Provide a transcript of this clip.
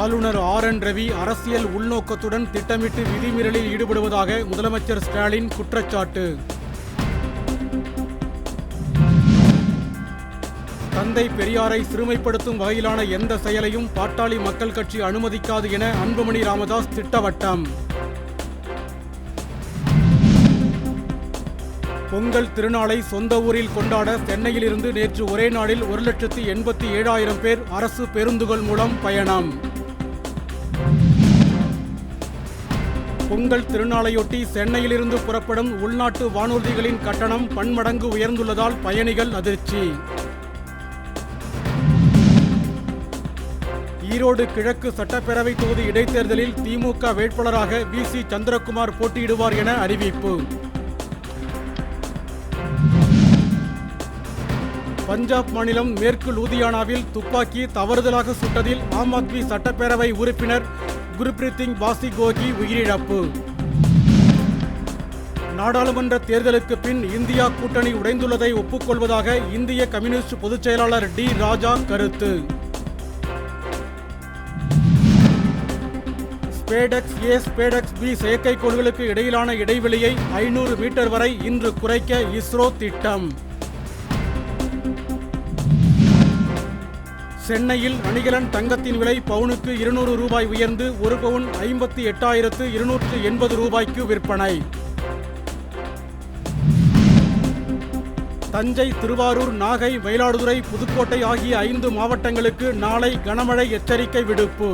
ஆளுநர் R N Ravi அரசியல் உள்நோக்கத்துடன் திட்டமிட்டு விதிமீறலில் ஈடுபடுவதாக முதலமைச்சர் ஸ்டாலின் குற்றச்சாட்டு. தந்தை பெரியாரை சிறுமைப்படுத்தும் வகையிலான எந்த செயலையும் பாட்டாளி மக்கள் கட்சி அனுமதிக்காது என அன்புமணி ராமதாஸ் திட்டவட்டம். பொங்கல் திருநாளை சொந்த ஊரில் கொண்டாட சென்னையிலிருந்து நேற்று ஒரே நாளில் ஒரு லட்சத்தி எண்பத்தி ஏழாயிரம் பேர் அரசு பேருந்துகள் மூலம் பயணம். பொங்கல் திருநாளையொட்டி சென்னையிலிருந்து புறப்படும் உள்நாட்டு வானூர்திகளின் கட்டணம் பன்மடங்கு உயர்ந்துள்ளதால் பயணிகள் அதிர்ச்சி. ஈரோடு கிழக்கு சட்டப்பேரவை தொகுதி இடைத்தேர்தலில் திமுக வேட்பாளராக வி. சி. சந்திரகுமார் போட்டியிடுவார் என அறிவிப்பு. பஞ்சாப் மாநிலம் மேற்கு லூதியானாவில் துப்பாக்கி தவறுதலாக சுட்டதில் ஆம் ஆத்மி சட்டப்பேரவை உறுப்பினர் குர்பிரீத் சிங் பாசி கோகி உயிரிழப்பு. நாடாளுமன்ற தேர்தலுக்கு பின் இந்தியா கூட்டணி உடைந்துள்ளதை ஒப்புக்கொள்வதாக இந்திய கம்யூனிஸ்ட் பொதுச் செயலாளர் டி ராஜா கருத்து. ஸ்பேடெக்ஸ் ஏ ஸ்பேடெக்ஸ் பி செயற்கைக்கோள்களுக்கு இடையிலான இடைவெளியை ஐநூறு மீட்டர் வரை இன்று குறைக்க இஸ்ரோ திட்டம். சென்னையில் அணிகலன் தங்கத்தின் விலை பவுனுக்கு இருநூறு ரூபாய் உயர்ந்து ஒரு பவுன் ஐம்பத்தி எட்டாயிரத்து இருநூற்று எண்பது ரூபாய்க்கு விற்பனை. தஞ்சை திருவாரூர் நாகை மயிலாடுதுறை புதுக்கோட்டை ஆகிய ஐந்து மாவட்டங்களுக்கு நாளை கனமழை எச்சரிக்கை விடுப்பு.